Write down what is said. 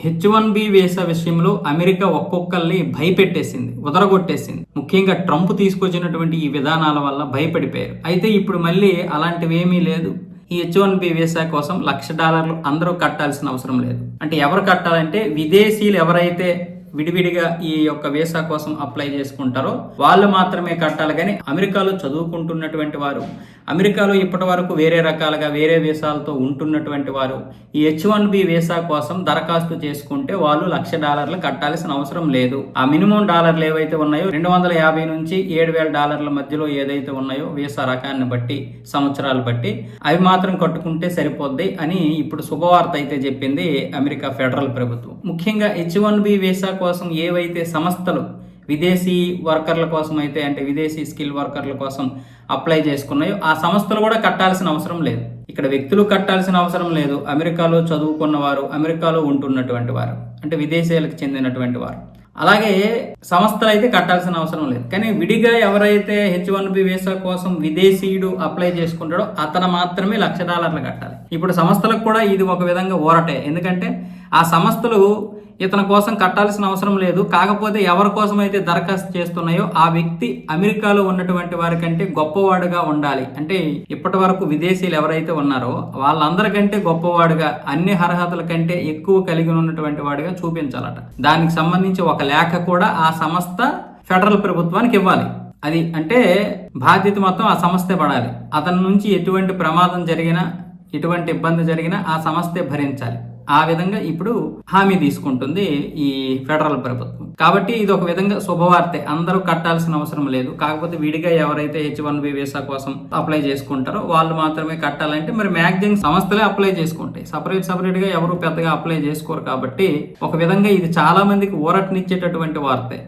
H one B visa విషయంలో America ఒక్కొక్కరిని భయపెట్టేసింది ఉదరగొట్టేసింది ముఖ్యంగా ట్రంప్ తీసుకొచ్చినటువంటి ఈ విధానాల వల్ల భయపడిపోయారు. అయితే ఇప్పుడు మళ్ళీ అలాంటివి ఏమీ లేదు. ఈ హెచ్ వన్ బి వీసా కోసం లక్ష డాలర్లు అందరూ కట్టాల్సిన అవసరం లేదు. అంటే ఎవరు కట్టాలంటే విదేశీయులు ఎవరైతే విడివిడిగా ఈ యొక్క వీసా కోసం అప్లై చేసుకుంటారో వాళ్ళు మాత్రమే కట్టాలి. కానీ అమెరికాలో చదువుకుంటున్నటువంటి వారు అమెరికాలో ఇప్పటి వరకు వేరే రకాలుగా వేరే వీసాలతో ఉంటున్నటువంటి వారు ఈ హెచ్ వన్ బి వీసా కోసం దరఖాస్తు చేసుకుంటే వాళ్ళు లక్ష డాలర్లు కట్టాల్సిన అవసరం లేదు. ఆ మినిమం డాలర్లు ఏవైతే ఉన్నాయో రెండు వందల యాభై నుంచి ఏడు వేల డాలర్ల మధ్యలో ఏదైతే ఉన్నాయో వీసా రకాన్ని బట్టి సంవత్సరాలు బట్టి అవి మాత్రం కట్టుకుంటే సరిపోద్ది అని ఇప్పుడు శుభవార్త అయితే చెప్పింది అమెరికా ఫెడరల్ ప్రభుత్వం. ముఖ్యంగా హెచ్ వన్ బి వీసా కోసం ఏవైతే సంస్థలు విదేశీ వర్కర్ల కోసం అయితే అంటే విదేశీ స్కిల్ వర్కర్ల కోసం అప్లై చేసుకున్నాయో ఆ సంస్థలు కూడా కట్టాల్సిన అవసరం లేదు. ఇక్కడ వ్యక్తులు కట్టాల్సిన అవసరం లేదు. అమెరికాలో చదువుకున్న వారు అమెరికాలో ఉంటున్నటువంటి వారు అంటే విదేశాలకు చెందినటువంటి వారు. అలాగే సంస్థలు అయితే కట్టాల్సిన అవసరం లేదు. కానీ విడిగా ఎవరైతే హెచ్ వన్ బి వీసా కోసం విదేశీయుడు అప్లై చేసుకుంటాడో అతను మాత్రమే లక్ష డాలర్లు కట్టాలి. ఇప్పుడు సంస్థలకు కూడా ఇది ఒక విధంగా ఊరటే. ఎందుకంటే ఆ సంస్థలు ఇతని కోసం కట్టాల్సిన అవసరం లేదు. కాకపోతే ఎవరి కోసం అయితే దరఖాస్తు చేస్తున్నాయో ఆ వ్యక్తి అమెరికాలో ఉన్నటువంటి వారి కంటే గొప్పవాడుగా ఉండాలి. అంటే ఇప్పటి వరకు విదేశీయులు ఎవరైతే ఉన్నారో వాళ్ళందరికంటే గొప్పవాడుగా అన్ని అర్హతల కంటే ఎక్కువ కలిగి ఉన్నటువంటి వాడిగా చూపించాలట. దానికి సంబంధించి ఒక లేఖ కూడా ఆ సంస్థ ఫెడరల్ ప్రభుత్వానికి ఇవ్వాలి. అది అంటే బాధ్యత మొత్తం ఆ సంస్థే పడాలి. అతని నుంచి ఎటువంటి ప్రమాదం జరిగినా ఎటువంటి ఇబ్బంది జరిగినా ఆ సంస్థే భరించాలి. ఆ విధంగా ఇప్పుడు హామీ తీసుకుంటుంది ఈ ఫెడరల్ ప్రభుత్వం. కాబట్టి ఇది ఒక విధంగా శుభవార్తే. అందరూ కట్టాల్సిన అవసరం లేదు. కాకపోతే విడిగా ఎవరైతే హెచ్ వన్ బి వీసా కోసం అప్లై చేసుకుంటారో వాళ్ళు మాత్రమే కట్టాలంటే మరి మ్యాక్సిమం సంస్థలే అప్లై చేసుకుంటాయి. సపరేట్ సపరేట్గా ఎవరు పెద్దగా అప్లై చేసుకోరు కాబట్టి ఒక విధంగా ఇది చాలా మందికి ఊరటనిచ్చేటటువంటి వార్తే.